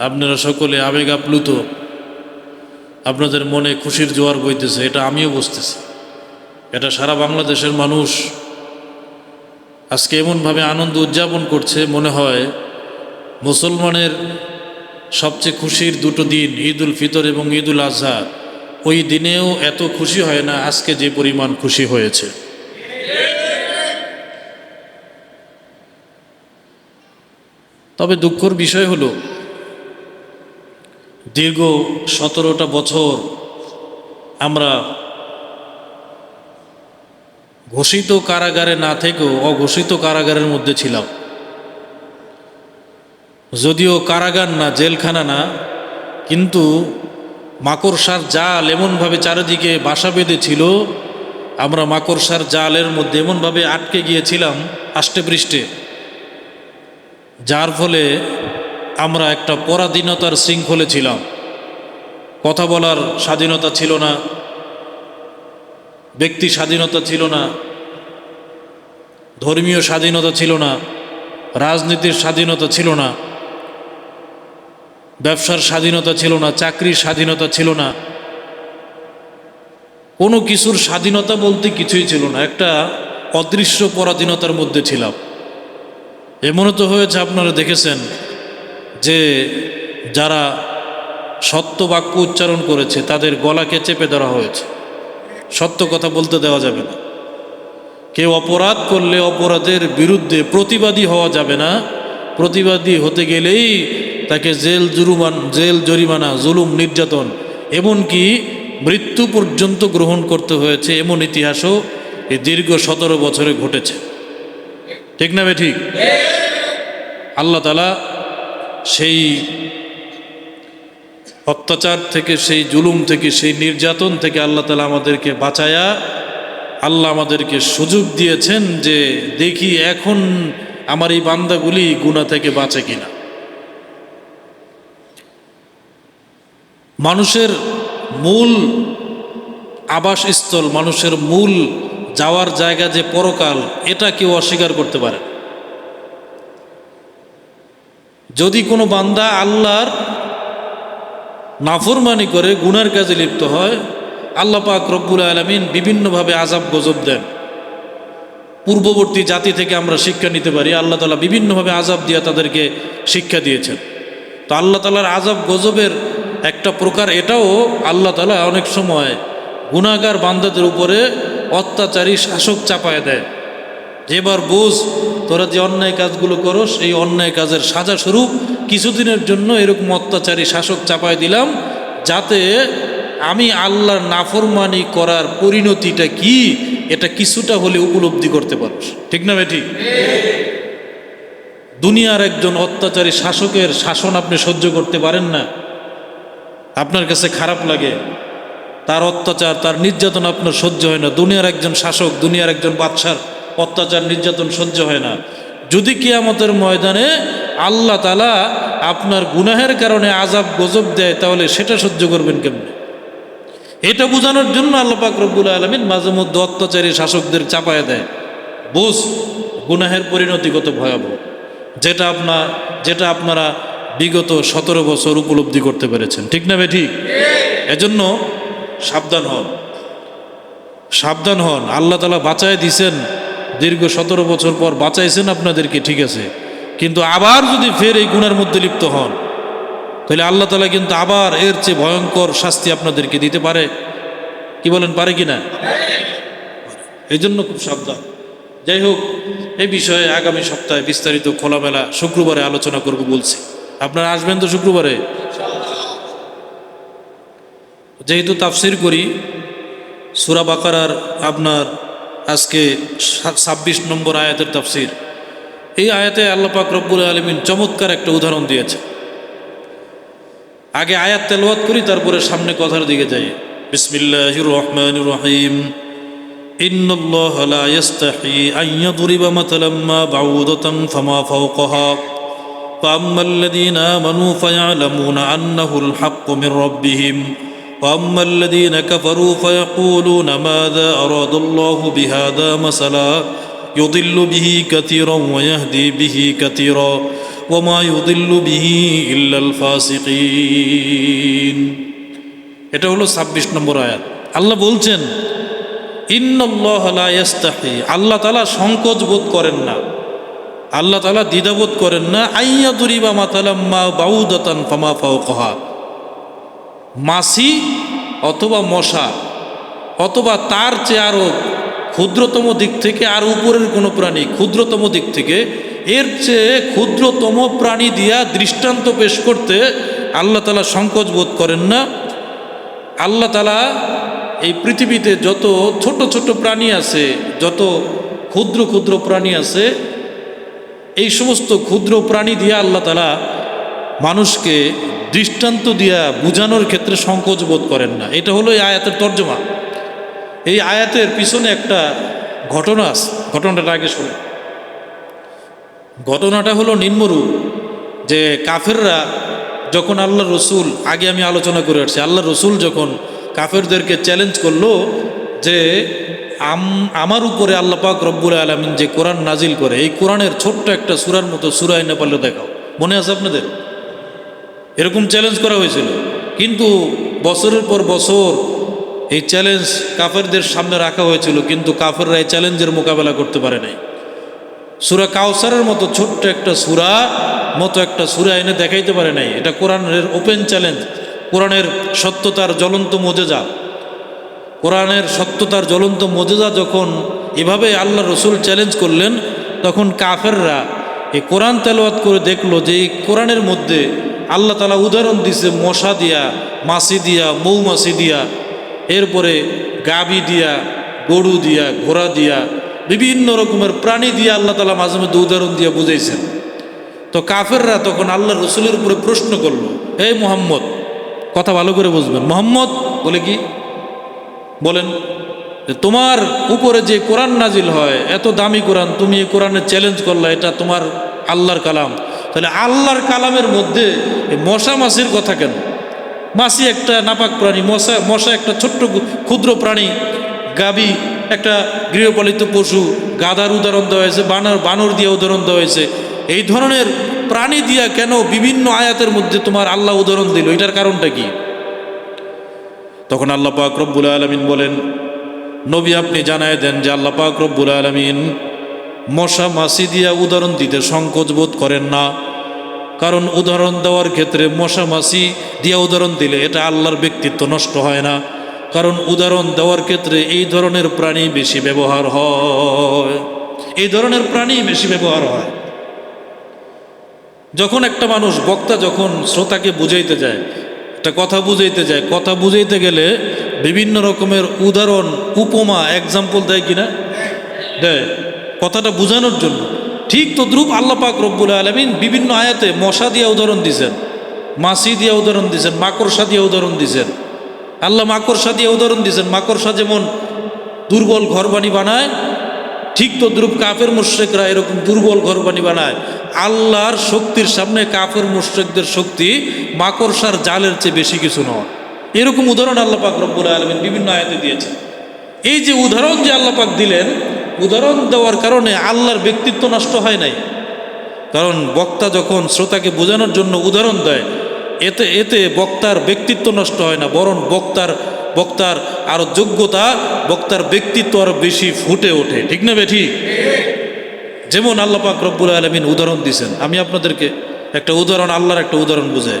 আপনারা সকলে আবেগ আপ্লুত। আপনাদের মনে খুশির জোয়ার বইতেছে, এটা আমিও বুঝতেছি। এটা সারা বাংলাদেশের মানুষ আজকে এমনভাবে আনন্দ উদযাপন করছে, মনে হয় মুসলমানের সবচেয়ে খুশির দুটো দিন ঈদ উল ফিতর এবং ঈদ উল আজহা। ওই দিনেও এত খুশি হয় না, আজকে যে পরিমাণ খুশি হয়েছে। তবে দুঃখর বিষয় হলো দীর্ঘ সতেরোটা বছর আমরা ঘোষিত কারাগারে না থেকেও অঘোষিত কারাগারের মধ্যে ছিলাম। যদিও কারাগার না, জেলখানা না, কিন্তু মাকড়সার জাল এমনভাবে চারিদিকে বাসা বেঁধেছিল আমরা মাকড়সার জালের মধ্যে এমনভাবে আটকে গিয়েছিলাম আষ্টে পৃষ্ঠে, যার ফলে আমরা একটা পরাধীনতার শৃঙ্খলে ছিলাম। কথা বলার স্বাধীনতা ছিল না, ব্যক্তি স্বাধীনতা ছিল না, ধর্মীয় স্বাধীনতা ছিল না, রাজনীতির স্বাধীনতা ছিল না, ব্যবসার স্বাধীনতা ছিল না, চাকরির স্বাধীনতা ছিল না। কোনো কিছুর স্বাধীনতা বলতে কিছুই ছিল না, একটা অদৃশ্য পরাধীনতার মধ্যে ছিলাম। এমনও তো হয়েছে, আপনারা দেখেছেন যে যারা সত্য বাক্য উচ্চারণ করেছে তাদের গলাকে চেপে ধরা হয়েছে। সত্য কথা বলতে দেওয়া যাবে না। কেউ অপরাধ করলে অপরাধের বিরুদ্ধে প্রতিবাদী হওয়া যাবে না। প্রতিবাদী হতে গেলেই তাকে জেল জুরুমান জেল জরিমানা জুলুম নির্যাতন এমনকি মৃত্যু পর্যন্ত গ্রহণ করতে হয়েছে এমন ইতিহাসও এই দীর্ঘ সতেরো বছরে ঘটেছে। ঠিক না বে ঠিক? আল্লাহ তালা সেই অত্যাচার থেকে, সেই জুলুম থেকে, সেই নির্যাতন থেকে আল্লাহ তালা আমাদেরকে বাঁচায়া, আল্লাহ আমাদেরকে সুযোগ দিয়েছেন যে দেখি এখন আমার এই বান্দাগুলি গুণা থেকে বাঁচে কিনা। মানুষের মূল আবাসস্থল, মানুষের মূল যাওয়ার জায়গা যে পরকাল, এটা কেউ অস্বীকার করতে পারে না। যদি কোনো বান্দা আল্লাহর নাফরমানি করে, গুনার কাজে লিপ্ত হয়, আল্লাহ পাক রব্বুল আলমিন বিভিন্নভাবে আজাব গজব দেন। পূর্ববর্তী জাতি থেকে আমরা শিক্ষা নিতে পারি, আল্লাহ তালা বিভিন্নভাবে আজাব দিয়ে তাদেরকে শিক্ষা দিয়েছেন। তো আল্লাহ তালার আজাব গজবের একটা প্রকার, এটাও আল্লাহ তালা অনেক সময় গুণাগার বান্দাদের উপরে অত্যাচারী শাসক চাপায় দেয়। এবার বুঝ, তোরা যে অন্যায় কাজগুলো করস, এই অন্যায় কাজের সাজা স্বরূপ কিছুদিনের জন্য এরকম অত্যাচারী শাসক চাপায় দিলাম, যাতে আমি আল্লাহর নাফরমানি করার পরিণতিটা কি, এটা কিছুটা হলে উপলব্ধি করতে পারস। ঠিক না বেটি দুনিয়ার একজন অত্যাচারী শাসকের শাসন আপনি সহ্য করতে পারেন না। আপনার কাছে খারাপ লাগে, তার অত্যাচার, তার নির্যাতন আপনার সহ্য হয় না। দুনিয়ার একজন শাসক, দুনিয়ার একজন বাদশার অত্যাচার, নির্যাতন সহ্য হয় না। যদি কিয়ামতের ময়দানে আল্লাহ তালা আপনার গুনাহের কারণে আজাব গজব দেয়, তাহলে সেটা সহ্য করবেন কেমনে? এটা বোঝানোর জন্য আল্লাহ পাক রব্বুল আলমিন মাঝে মধ্যে অত্যাচারী শাসকদের চাপায় দেয়। বুঝ, গুনাহের পরিণতি কত ভয়াবহ। যেটা আপনার, যেটা আপনারা বিগত সতেরো বছর উপলব্ধি করতে পেরেছেন। ঠিক না বে ঠিক? এজন্য সাবধান হন। সাবধান হন। আল্লাহ তালা বাঁচায় দিছেন। দীর্ঘ সতেরো বছর পর বাঁচাইছেন আপনাদেরকে, ঠিক আছে। কিন্তু আবার যদি ফের এই গুণের মধ্যে লিপ্ত হন, তাহলে আল্লাহ তালা কিন্তু আবার এর চেয়ে ভয়ঙ্কর শাস্তি আপনাদেরকে দিতে পারে। কি বলেন, পারে কি না? এই জন্য খুব সাবধান। যাই হোক এই বিষয়ে আগামী সপ্তাহে বিস্তারিত খোলামেলা শুক্রবারে আলোচনা করব বলছি। আপনারা আসবেন তো শুক্রবারে? যেহেতু তাফসির করি, সুরা বাকারার আপনার আজকে ছাব্বিশ নম্বর আয়াতের তাফসির এই আয়াতে আল্লাহ পাক রব্বুল আলমিন চমৎকার একটা উদাহরণ দিয়েছে আগে আয়াত তেলওয়াত করি তারপরে সামনে কথার দিকে যাই বিসমিল্লাহির রহমানির রহিম إن الله لا يستحي أن يضرب مثلا ما بعوضة فما فوقها فأما الذين آمنوا فيعلمون أنه الحق من ربهم وأما الذين كفروا فيقولون ماذا أراد الله بهذا مثلا يضل به كثيرا ويهدي به كثيرا ওমা ইউদিল্লু বিহি ইল্লাল ফাসিকিন এটা হলো ছাব্বিশ নম্বর আয়াত আল্লাহ বলছেন ইন্নল্লাহ লা ইয়াস্তাহি আল্লাহ তালা সংকোচ বোধ করেন না আল্লাহ তালা দ্বিধাবোধ করেন না আইয়া দুরিবা মাতালাম্মা বাউদাতান ফামা ফাওকহা মাসি অথবা মশা, অথবা তার চেয়ে আরও ক্ষুদ্রতম দিক থেকে আর উপরের কোনো প্রাণী, ক্ষুদ্রতম দিক থেকে, এর চেয়ে ক্ষুদ্রতম প্রাণী দিয়া দৃষ্টান্ত পেশ করতে আল্লাহ তালা সংকোচ বোধ করেন না। আল্লাহ তালা এই পৃথিবীতে যত ছোট ছোট প্রাণী আছে, যত ক্ষুদ্র ক্ষুদ্র প্রাণী আছে, এই সমস্ত ক্ষুদ্র প্রাণী দিয়ে আল্লাহ তালা মানুষকে দৃষ্টান্ত দিয়া বুঝানোর ক্ষেত্রে সংকোচ বোধ করেন না। এটা হলো এই আয়াতের তর্জমা। এই আয়াতের পিছনে একটা ঘটনা আছে। ঘটনাটা আগে শুনে ঘটনাটা হলো নিম্নরূপ যে কাফেররা যখন আল্লাহ রসুল, আগে আমি আলোচনা করে আসছি, আল্লাহ রসুল যখন কাফেরদেরকে চ্যালেঞ্জ করল যে আম, আমার উপরে আল্লাহ পাক রব্বুল আলমিন যে কোরআন নাজিল করে, এই কোরআনের ছোট্ট একটা সুরার মতো সুরাই নেপালে দেখাও। মনে আছে আপনাদের? এরকম চ্যালেঞ্জ করা হয়েছিল। কিন্তু বছরের পর বছর এই চ্যালেঞ্জ কাফেরদের সামনে রাখা হয়েছিল, কিন্তু কাফেররা এই চ্যালেঞ্জের মোকাবেলা করতে পারে নাই। সুরা কাউসারের মতো ছোট্ট একটা সুরা মতো একটা সুরা এনে দেখাইতে পারে নাই। এটা কোরআনের ওপেন চ্যালেঞ্জ কোরআনের সত্যতার জ্বলন্ত মজেজা। কোরআনের সত্যতার জ্বলন্ত মজেজা যখন এভাবে আল্লাহ রসুল চ্যালেঞ্জ করলেন, তখন কাফেররা এই কোরআন তেলাওয়াত করে দেখল যে এই কোরআনের মধ্যে আল্লাহ তালা উদাহরণ দিছে, মশা দিয়া, মাছি দিয়া, মৌমাছি দিয়া, এরপরে গাবি দিয়া, গরু দিয়া, ঘোড়া দিয়া, বিভিন্ন রকমের প্রাণী দিয়ে আল্লাহ তালা মাঝে মধ্যে উদাহরণ দিয়ে বুঝাইছেন। তো কাফেররা তখন আল্লাহ রসুলের উপরে প্রশ্ন করল এই মোহাম্মদ, কথা ভালো করে বুঝবেন। মোহাম্মদ বলে কি? বলেন তোমার উপরে যে কোরআন নাজিল হয়, এত দামি কোরআন, তুমি এই কোরআনের চ্যালেঞ্জ করলা, এটা তোমার আল্লাহর কালাম। তাহলে আল্লাহর কালামের মধ্যে মশা মাছির কথা কেন? মাছি একটা নাপাক প্রাণী, মশা মশা একটা ছোট্ট ক্ষুদ্র প্রাণী, গাবি একটা গৃহপালিত পশু গাদার উদাহরণ দেওয়া হয়েছে, বানর বানর দিয়ে উদাহরণ দেওয়া হয়েছে। এই ধরনের প্রাণী দিয়া কেন বিভিন্ন আয়াতের মধ্যে তোমার আল্লাহ উদাহরণ দিল? এটার কারণটা কি? তখন আল্লাহ পাক রব্বুল আলমিন বলেন, নবী আপনি জানায় দেন যে আল্লাহ পাক রব্বুল আলমিন মশা মাসি দিয়া উদাহরণ দিতে সংকোচ বোধ করেন না। কারণ উদাহরণ দেওয়ার ক্ষেত্রে মশা মাসি দিয়া উদাহরণ দিলে এটা আল্লাহর ব্যক্তিত্ব নষ্ট হয় না। কারণ উদাহরণ দেওয়ার ক্ষেত্রে এই ধরনের প্রাণী বেশি ব্যবহার হয়। এই ধরনের প্রাণী বেশি ব্যবহার হয়। যখন একটা মানুষ, বক্তা যখন শ্রোতাকে বুঝাইতে যায়, একটা কথা বুঝাইতে যায়, কথা বুঝাইতে গেলে বিভিন্ন রকমের উদাহরণ, উপমা এক্সাম্পল দেয় কিনা? দেয়। কথাটা বোঝানোর জন্য। ঠিক তো দ্রুপ আল্লাহ পাক রব্বুল আলমিন বিভিন্ন আয়াতে মশা দিয়ে উদাহরণ দিছেন মাছি দিয়ে উদাহরণ দিছেন মাকড়সা দিয়ে উদাহরণ দিছেন আল্লাহ মাকড়সা দিয়ে উদাহরণ দিছেন মাকড়সা যেমন দুর্বল ঘরবাণী বানায়, ঠিক তো দ্রুপ কাফের মুশ্রেকরা এরকম দুর্বল ঘরবাণী বানায়। আল্লাহর শক্তির সামনে কাফের মুশ্রেকদের শক্তি মাকড়সার জালের চেয়ে বেশি কিছু নয়। এরকম উদাহরণ আল্লাহ পাক রব্বুল আলমিন বিভিন্ন আয়াতে দিয়েছেন। এই যে উদাহরণ যে আল্লাপাক দিলেন উদাহরণ দেওয়ার কারণে আল্লাহর ব্যক্তিত্ব নষ্ট হয় নাই। কারণ বক্তা যখন শ্রোতাকে বোঝানোর জন্য উদাহরণ দেয়, এতে এতে বক্তার ব্যক্তিত্ব নষ্ট হয় না, বরং বক্তার বক্তার আরও যোগ্যতা বক্তার ব্যক্তিত্ব আরও বেশি ফুটে ওঠে। ঠিক না বেঠি? যেমন আল্লাপাক রব্বুল আলমিন উদাহরণ দিছেন। আমি আপনাদেরকে একটা উদাহরণ, আল্লাহর একটা উদাহরণ বুঝাই।